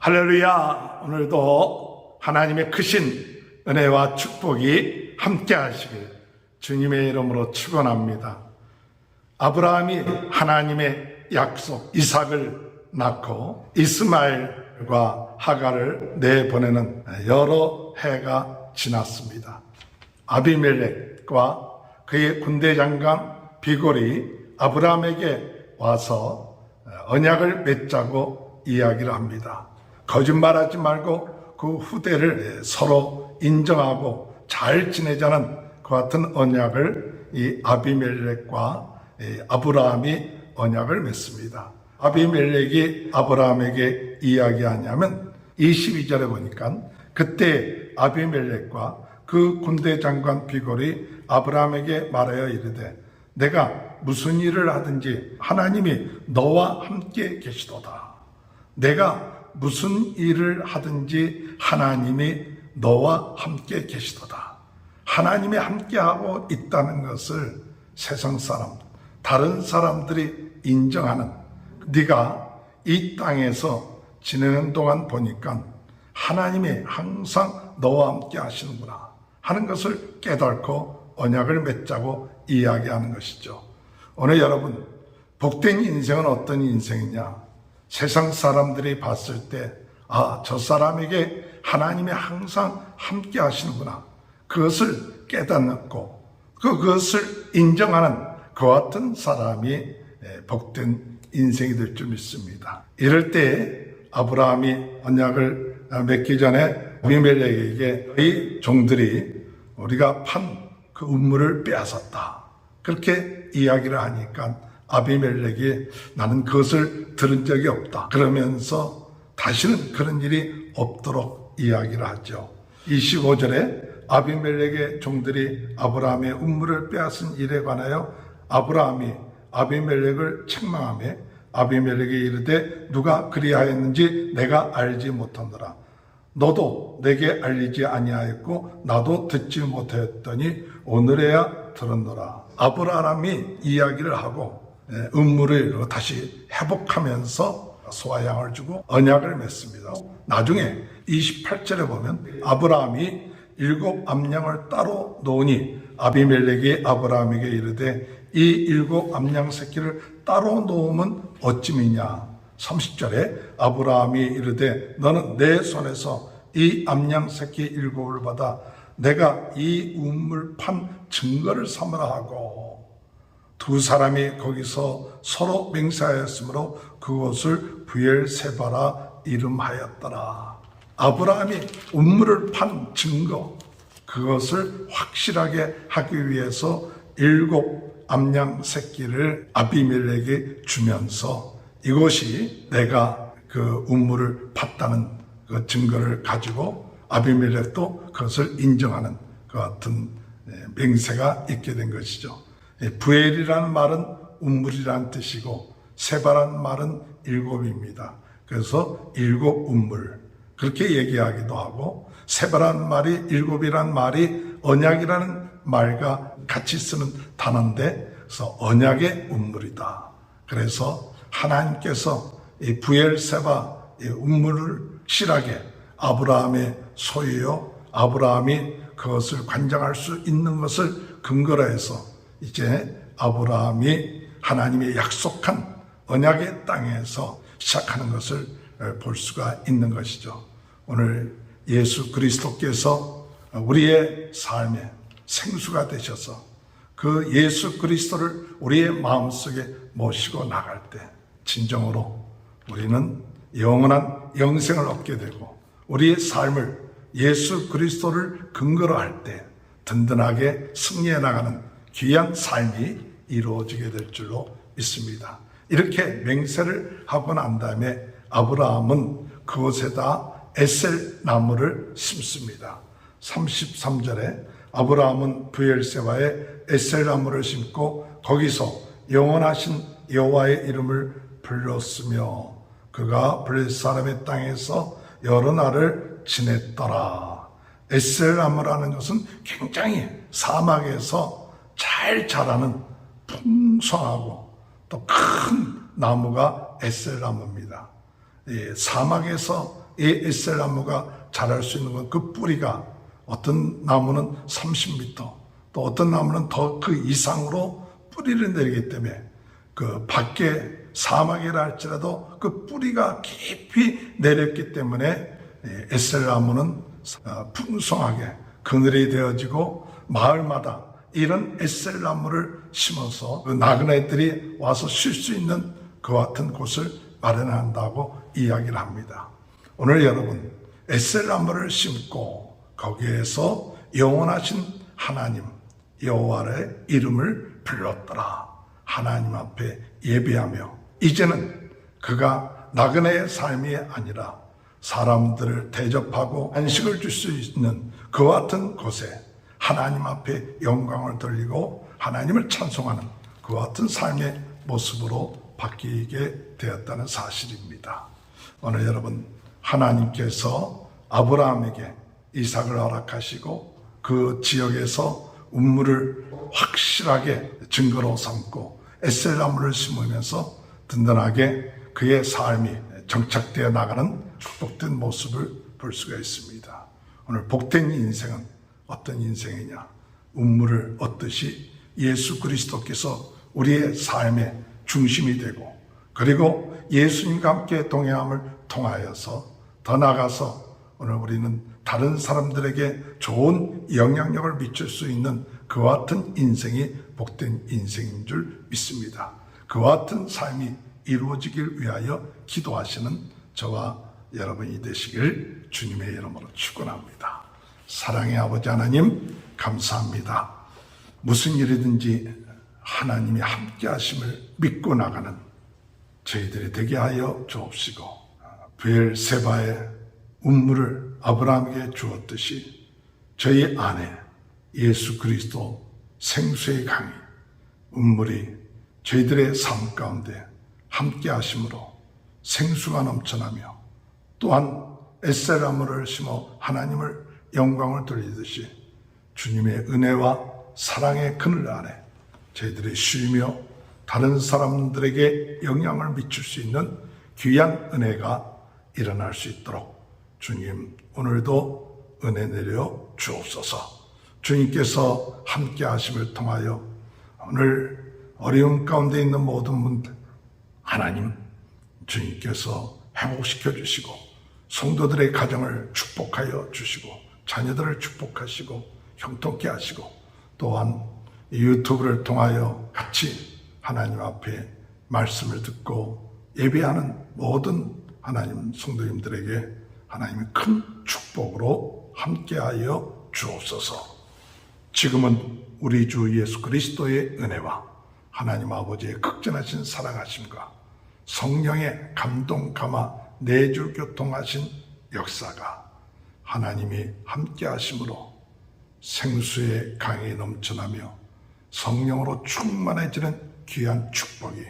할렐루야! 오늘도 하나님의 크신 은혜와 축복이 함께 하시길 주님의 이름으로 축원합니다. 아브라함이 하나님의 약속 이삭을 낳고 이스마엘과 하가를 내보내는 여러 해가 지났습니다. 아비멜렉과 그의 군대 장관 비골이 아브라함에게 와서 언약을 맺자고 이야기를 합니다. 거짓말하지 말고 그 후대를 서로 인정하고 잘 지내자는 그 같은 언약을 이 아비멜렉과 이 아브라함이 언약을 맺습니다. 아비멜렉이 아브라함에게 이야기하냐면 22절에 보니까 그때 아비멜렉과 그 군대 장관 비골이 아브라함에게 말하여 이르되 내가 무슨 일을 하든지 하나님이 너와 함께 계시도다. 내가 무슨 일을 하든지 하나님이 너와 함께 계시도다. 하나님이 함께하고 있다는 것을 세상 사람, 다른 사람들이 인정하는 네가 이 땅에서 지내는 동안 보니까 하나님이 항상 너와 함께 하시는구나 하는 것을 깨닫고 언약을 맺자고 이야기하는 것이죠. 오늘 여러분, 복된 인생은 어떤 인생이냐? 세상 사람들이 봤을 때, 아, 저 사람에게 하나님이 항상 함께 하시는구나. 그것을 깨닫고, 그것을 인정하는 그 같은 사람이 복된 인생이 될 줄 믿습니다. 이럴 때 아브라함이 언약을 맺기 전에 아비멜렉에게 이 종들이 우리가 판 그 운물을 빼앗았다. 그렇게 이야기를 하니까 아비멜렉이 나는 그것을 들은 적이 없다. 그러면서 다시는 그런 일이 없도록 이야기를 하죠. 25절에 아비멜렉의 종들이 아브라함의 운물을 빼앗은 일에 관하여 아브라함이 아비멜렉을 책망하며 아비멜렉이 이르되 누가 그리하였는지 내가 알지 못하노라. 너도 내게 알리지 아니하였고 나도 듣지 못하였더니 오늘에야 들었노라. 아브라함이 이야기를 하고 음물을 다시 회복하면서 소화양을 주고 언약을 맺습니다. 나중에 28절에 보면 아브라함이 일곱 암양을 따로 놓으니 아비멜렉이 아브라함에게 이르되 이 일곱 암양 새끼를 따로 놓으면 어찌미냐 30절에 아브라함이 이르되 너는 내 손에서 이 암양 새끼 일곱을 받아 내가 이 우물 판 증거를 삼으라 하고 두 사람이 거기서 서로 맹세하였으므로 그곳을 부엘세바라 이름하였더라. 아브라함이 우물을 판 증거 그것을 확실하게 하기 위해서 일곱 암양 새끼를 아비멜렉에 주면서 이것이 내가 그 우물을 팠다는 그 증거를 가지고 아비멜렉도 그것을 인정하는 그 같은 맹세가 있게 된 것이죠. 부엘이라는 말은 운물이라는 뜻이고 세바라는 말은 일곱입니다. 그래서 일곱 운물 그렇게 얘기하기도 하고 세바라는 말이 일곱이라는 말이 언약이라는 말과 같이 쓰는 단어인데 그래서 언약의 운물이다. 그래서 하나님께서 이 부엘세바 이 운물을 실하게 아브라함의 소유요 아브라함이 그것을 관장할 수 있는 것을 근거로 해서 이제 아브라함이 하나님의 약속한 언약의 땅에서 시작하는 것을 볼 수가 있는 것이죠. 오늘 예수 그리스도께서 우리의 삶에 생수가 되셔서 그 예수 그리스도를 우리의 마음속에 모시고 나갈 때 진정으로 우리는 영원한 영생을 얻게 되고 우리의 삶을 예수 그리스도를 근거로 할 때 든든하게 승리해 나가는 귀한 삶이 이루어지게 될 줄로 믿습니다. 이렇게 맹세를 하고 난 다음에 아브라함은 그곳에다 에셀 나무를 심습니다. 33절에 아브라함은 부엘세바에 에셀 나무를 심고 거기서 영원하신 여호와의 이름을 불렀으며 그가 블레 사람의 땅에서 여러 날을 지냈더라. 에셀 나무라는 것은 굉장히 사막에서 잘 자라는 풍성하고 또 큰 나무가 에셀나무입니다. 이 사막에서 이 에셀나무가 자랄 수 있는 건 그 뿌리가 어떤 나무는 30m 또 어떤 나무는 더 그 이상으로 뿌리를 내리기 때문에 그 밖에 사막이라 할지라도 그 뿌리가 깊이 내렸기 때문에 이 에셀나무는 어, 풍성하게 그늘이 되어지고 마을마다 이런 에셀 나무를 심어서 그 나그네들이 와서 쉴 수 있는 그 같은 곳을 마련한다고 이야기를 합니다. 오늘 여러분 에셀 나무를 심고 거기에서 영원하신 하나님 여호와의 이름을 불렀더라. 하나님 앞에 예배하며 이제는 그가 나그네의 삶이 아니라 사람들을 대접하고 안식을 줄 수 있는 그 같은 곳에 하나님 앞에 영광을 돌리고 하나님을 찬송하는 그 같은 삶의 모습으로 바뀌게 되었다는 사실입니다. 오늘 여러분 하나님께서 아브라함에게 이삭을 허락하시고 그 지역에서 운물을 확실하게 증거로 삼고 에셀 나무를 심으면서 든든하게 그의 삶이 정착되어 나가는 축복된 모습을 볼 수가 있습니다. 오늘 복된 인생은 어떤 인생이냐? 운물을 얻듯이 예수 그리스도께서 우리의 삶의 중심이 되고 그리고 예수님과 함께 동행함을 통하여서 더 나아가서 오늘 우리는 다른 사람들에게 좋은 영향력을 미칠 수 있는 그와 같은 인생이 복된 인생인 줄 믿습니다. 그와 같은 삶이 이루어지길 위하여 기도하시는 저와 여러분이 되시길 주님의 이름으로 축원합니다. 사랑의 아버지 하나님 감사합니다. 무슨 일이든지 하나님이 함께 하심을 믿고 나가는 저희들이 되게 하여 주옵시고 부엘세바의 운물을 아브라함에게 주었듯이 저희 안에 예수 그리스도 생수의 강이 운물이 저희들의 삶 가운데 함께 하심으로 생수가 넘쳐나며 또한 에셀나무를 심어 하나님을 영광을 돌리듯이 주님의 은혜와 사랑의 그늘 아래 저희들이 쉬며 다른 사람들에게 영향을 미칠 수 있는 귀한 은혜가 일어날 수 있도록 주님 오늘도 은혜 내려 주옵소서. 주님께서 함께 하심을 통하여 오늘 어려움 가운데 있는 모든 분들 하나님 주님께서 회복시켜 주시고 성도들의 가정을 축복하여 주시고 자녀들을 축복하시고 형통케 하시고 또한 이 유튜브를 통하여 같이 하나님 앞에 말씀을 듣고 예배하는 모든 하나님 성도님들에게 하나님의 큰 축복으로 함께하여 주옵소서. 지금은 우리 주 예수 그리스도의 은혜와 하나님 아버지의 극진하신 사랑하심과 성령의 감동 감화 내주 교통하신 역사가 하나님이 함께 하심으로 생수의 강이 넘쳐나며 성령으로 충만해지는 귀한 축복이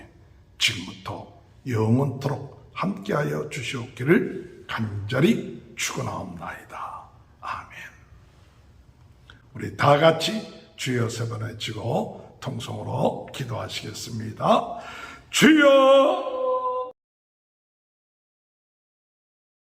지금부터 영원토록 함께하여 주시옵기를 간절히 축원하옵나이다. 아멘. 우리 다 같이 주여 세 번 외치고 통성으로 기도하시겠습니다. 주여